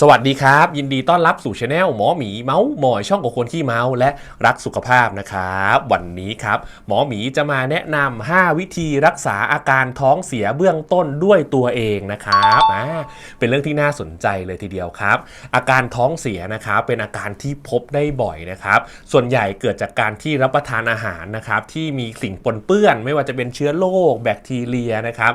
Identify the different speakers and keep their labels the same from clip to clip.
Speaker 1: สวัสดีครับ ยินดีต้อนรับสู่ช anel หมอหมีเมาส์หมอยช่องของคนขี้เมาส์และรักสุขภาพนะครับ วันนี้ครับ หมอหมีจะมาแนะนำ5วิธีรักษาอาการท้องเสียเบื้องต้นด้วยตัวเองนะครับอ่าเป็นเรื่องที่น่าสนใจเลยทีเดียวครับ อาการท้องเสียนะครับเป็นอาการที่พบได้บ่อยนะครับ ส่วนใหญ่เกิดจากการที่รับประทานอาหารนะครับที่มีสิ่งปนเปื้อน ไม่ว่าจะเป็นเชื้อโรคแบคทีเรียนะครับ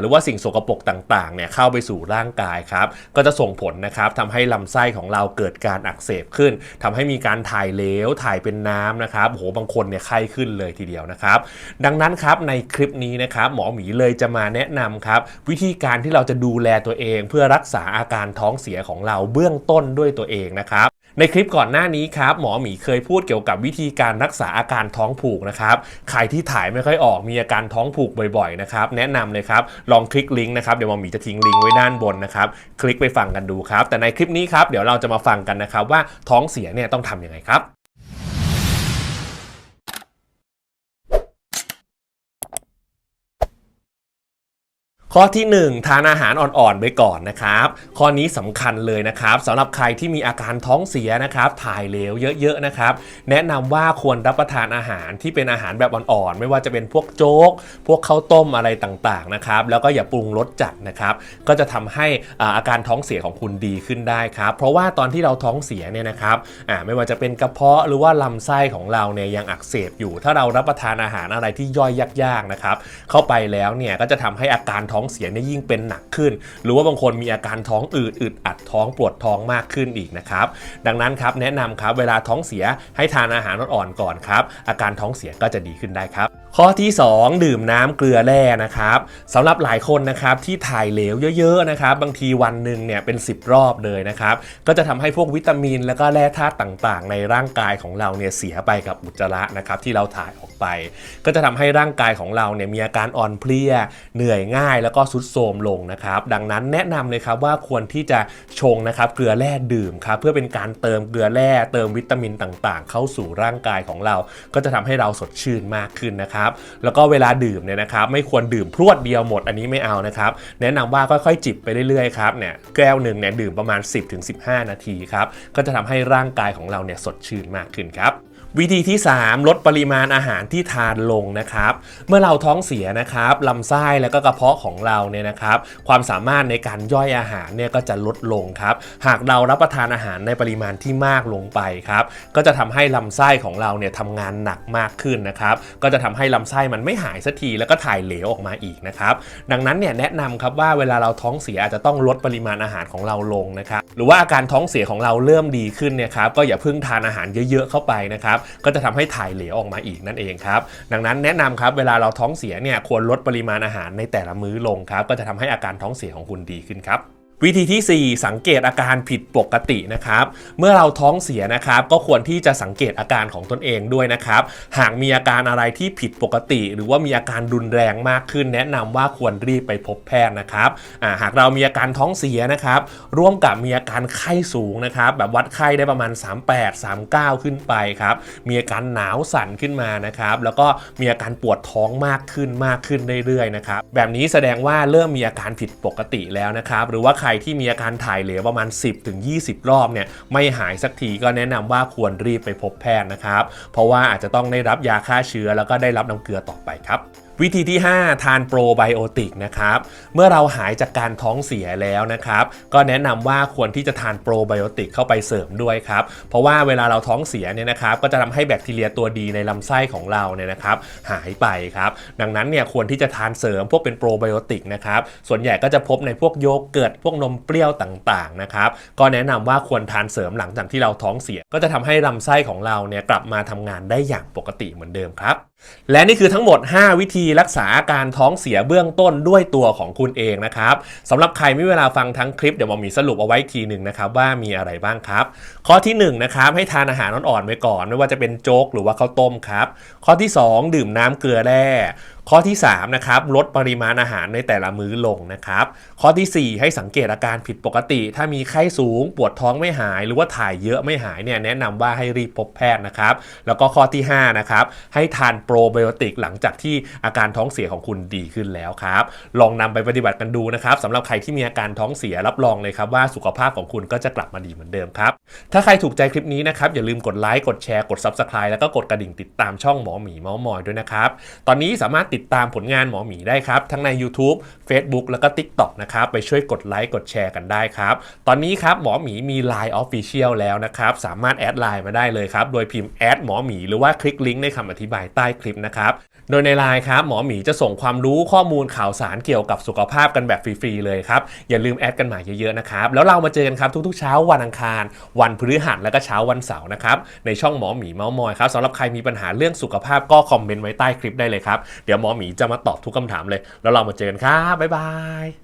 Speaker 1: หรือว่าสิ่งสกปรกต่างๆเนี่ยเข้าไปสู่ร่างกายครับก็จะส่งผลนะครับทำให้ลำไส้ของเราเกิดการอักเสบขึ้นทำให้มีการถ่ายเหลวถ่ายเป็นน้ำนะครับโอ้โหบางคนเนี่ยไข้ขึ้นเลยทีเดียวนะครับ ดังนั้นครับในคลิปนี้นะครับหมอหมีเลยจะมาแนะนำครับวิธีการที่เราจะดูแลตัวเอง เพื่อรักษาอาการท้องเสียของเราเบื้องต้นด้วยตัวเองนะครับในคลิปก่อนหน้านี้ครับหมอหมีเคยพูดเกี่ยวกับวิธีการรักษาอาการท้องผูกนะครับใครที่ถ่ายไม่ค่อยออกมีอาการท้องผูกบ่อยๆนะครับแนะนำเลยครับลองคลิกลิงก์นะครับเดี๋ยวหมอหมีจะทิ้งลิงก์ไว้ด้านบนนะครับคลิกไปฟังกันดูครับแต่ในคลิปนี้ครับเดี๋ยวเราจะมาฟังกันนะครับว่าท้องเสียเนี่ยต้องทำยังไงครับ ข้อที่ 1 ทานอาหารอ่อนๆไปก่อนนะครับ ข้อนี้สำคัญเลยนะครับสำหรับใครที่มีอาการท้องเสียนะครับ ถ่ายเหลวเยอะๆนะครับ แนะนำว่าควรรับประทานอาหารที่เป็นอาหารแบบอ่อนๆไม่ว่าจะเป็นพวกโจ๊ก พวกข้าวต้มอะไรต่างๆนะครับ แล้วก็อย่าปรุงรสจัดนะครับ ก็จะทำให้อาการท้องเสียของคุณดีขึ้นได้ครับ เพราะว่าตอนที่เราท้องเสียเนี่ยนะครับไม่ว่าจะเป็นกระเพาะหรือว่าลำไส้ของเราเนี่ยยังอักเสบอยู่ ถ้าเรารับประทานอาหารอะไรที่ย่อยยากๆนะครับเข้าไปแล้วเนี่ยก็จะทำให้อาการท้องเสียเนี่ยยิ่งเป็นหนักขึ้น หรือว่าบางคนมีอาการท้องอืดอึดอัดท้องปวดท้องมากขึ้นอีกนะครับดังนั้นครับแนะนำครับเวลาท้องเสียให้ทานอาหารอ่อนๆก่อนครับอาการท้องเสียก็จะดีขึ้นได้ครับ ข้อที่ 2 ดื่มน้ำเกลือแร่นะครับสำหรับหลายคนนะครับที่ถ่ายเหลวเยอะๆนะครับบางทีวันหนึ่งเนี่ยเป็น 10 รอบเลยนะครับก็จะทำให้พวกวิตามิน แล้วก็แร่ธาตุต่างๆ ในร่างกายของเราเนี่ยเสียไปกับอุจจาระนะครับที่เราถ่ายออกไป ก็จะทำให้ร่างกายของเราเนี่ยมีอาการอ่อนเพลียเหนื่อยง่าย แล้วก็สุดโทรมลงนะครับดังนั้นแนะนำเลยครับว่าควรที่จะชงนะครับเกลือแร่ดื่มครับเพื่อเป็นการเติมเกลือแร่เติมวิตามินต่างๆ เข้าสู่ร่างกายของเรา ก็จะทำให้เราสดชื่นมากขึ้นนะครับแล้วก็เวลาดื่มเนี่ยนะครับไม่ควรดื่มพรวดเดียวหมดอันนี้ไม่เอานะครับ แนะนำว่าค่อยๆจิบไปเรื่อยๆครับเนี่ยแก้วหนึ่งเนี่ยดื่มประมาณ 10-15 นาทีครับก็จะทำให้ร่างกายของเราเนี่ยสดชื่นมากขึ้นครับ วิธีที่ 3 ลดปริมาณอาหารที่ทานลงนะครับ เมื่อเราท้องเสียนะครับลำไส้แล้วก็กระเพาะของเราเนี่ยนะครับ ความสามารถในการย่อยอาหารเนี่ยก็จะลดลงครับ หากเรารับประทานอาหารในปริมาณที่มากลงไปครับ ก็จะทำให้ลำไส้ของเราเนี่ยทำงานหนักมากขึ้นนะครับ ก็จะทำให้ลำไส้มันไม่หายสักทีแล้วก็ถ่ายเหลวออกมาอีกนะครับ ดังนั้นเนี่ยแนะนำครับว่าเวลาเราท้องเสียอาจจะต้องลดปริมาณอาหารของเราลงนะครับ หรือว่าอาการท้องเสียของเราเริ่มดีขึ้นเนี่ยครับก็อย่าเพิ่งทานอาหารเยอะๆเข้าไปนะครับก็จะทำให้ถ่ายเหลวออกมาอีกนั่นเองครับ ดังนั้นแนะนำครับเวลาเราท้องเสียเนี่ยควรลดปริมาณอาหารในแต่ละมื้อลงครับ ก็จะทำให้อาการท้องเสียของคุณดีขึ้นครับ วิธีที่ 4 สังเกตอาการผิดปกตินะครับ เมื่อเราท้องเสียนะครับ ก็ควรที่จะสังเกตอาการของตนเองด้วยนะครับ หากมีอาการอะไรที่ผิดปกติ หรือว่ามีอาการรุนแรงมากขึ้น แนะนำว่าควรรีบไปพบแพทย์นะครับหากเรามีอาการท้องเสียนะครับ ร่วมกับมีอาการไข้สูงนะครับ แบบวัดไข้ได้ประมาณ 38 39 ขึ้นไปครับมีอาการหนาวสั่นขึ้นมานะครับ แล้วก็มีอาการปวดท้องมากขึ้นมากขึ้นเรื่อยๆนะครับแบบนี้แสดงว่าเริ่มมีอาการผิดปกติแล้วนะครับ หรือว่ารที่มีอาการถ่ายเหลวประมาณ 10-20 รอบเนี่ยไม่หายสักทีก็แนะนำว่าควรรีบไปพบแพทย์นะครับ เพราะว่าอาจจะต้องได้รับยาฆ่าเชื้อแล้วก็ได้รับน้ำเกลือต่อไปครับ วิธีที่ 5 ทานโปรไบโอติกนะครับ เมื่อเราหายจากการท้องเสียแล้วนะครับ ก็แนะนำว่าควรที่จะทานโปรไบโอติกเข้าไปเสริมด้วยครับ เพราะว่าเวลาเราท้องเสียเนี่ยนะครับ ก็จะทำให้แบคทีเรียตัวดีในลำไส้ของเราเนี่ยนะครับหายไปครับ ดังนั้นเนี่ยควรที่จะทานเสริมพวกเป็นโปรไบโอติกนะครับ ส่วนใหญ่ก็จะพบในพวกโยเกิร์ตพวกนมเปรี้ยวต่างๆนะครับ ก็แนะนำว่าควรทานเสริมหลังจากที่เราท้องเสีย ก็จะทำให้ลำไส้ของเราเนี่ยกลับมาทำงานได้อย่างปกติเหมือนเดิมครับ และนี่คือทั้งหมด 5 วิธีรักษาอาการท้องเสียเบื้องต้นด้วยตัวของคุณเองนะครับสำหรับใครไม่เวลาฟังทั้งคลิปเดี๋ยวหมอมีสรุปเอาไว้ทีหนึ่งนะครับว่ามีอะไรบ้างครับ ข้อที่1นนะครับให้ทานอาหารอ่อนๆไว้ก่อน ไม่ว่าจะเป็นโจ๊กหรือว่าข้าวต้มครับ ข้อที่ 2 ดื่มน้ำเกลือแร่ ข้อที่3นะครับลดปริมาณอาหารในแต่ละมื้อลงนะครับข้อทีสี่ 4 ให้สังเกตอาการผิดปกติ ถ้ามีไข้สูง ปวดท้องไม่หาย หรือว่าถ่ายเยอะไม่หายเนี่ยแนะนำว่าให้รีบพบแพทย์นะครับแล้วก็ข้อที่5นะครับให้ทานโปรไบโอติกหลังจากที่อาการท้องเสียของคุณดีขึ้นแล้วครับ ลองนำไปปฏิบัติกันดูนะครับสำหรับใครที่มีอาการท้องเสียรับรองเลยครับว่าสุขภาพของคุณก็จะกลับมาดีเหมือนเดิมครับถ้าใครถูกใจคลิปนี้นะครับอย่าลืมกดไลค์กดแชร์กด Subscribe แล้วก็กดกระดิ่งติดตามช่องหมอหมีเมาส์มอยด้วยนะครับตอนนี้สามารถติดตามผลงานหมอหมีได้ครับ ทั้งใน YouTube Facebook แล้วก็ TikTok นะครับไปช่วยกดไลค์กดแชร์กันได้ครับ ตอนนี้ครับหมอหมีมี Line Official แล้วนะครับ สามารถแอดไลน์มาได้เลยครับ โดยพิมพ์แอดหมอหมีหรือว่าคลิกลิงก์ในคำอธิบายใต้คลิปนะครับ โดยในไลน์ครับหมอหมีจะส่งความรู้ข้อมูลข่าวสารเกี่ยวกับสุขภาพกันแบบฟรีๆเลยครับ อย่าลืมแอดกันมาเยอะๆนะครับ แล้วเรามาเจอกันครับทุกๆเช้าวันอังคาร วันพฤหัสและก็เช้าวันเสาร์นะครับ ในช่องหมอหมีเมาส์มอยครับสำหรับใครมีปัญหาเรื่องสุขภาพก็คอมเมนต์ไว้ใต้คลิปได้เลยครับ เดี๋ยวหมอหมีจะมาตอบทุกคำถามเลย แล้วเรามาเจอกันครับบ๊ายบาย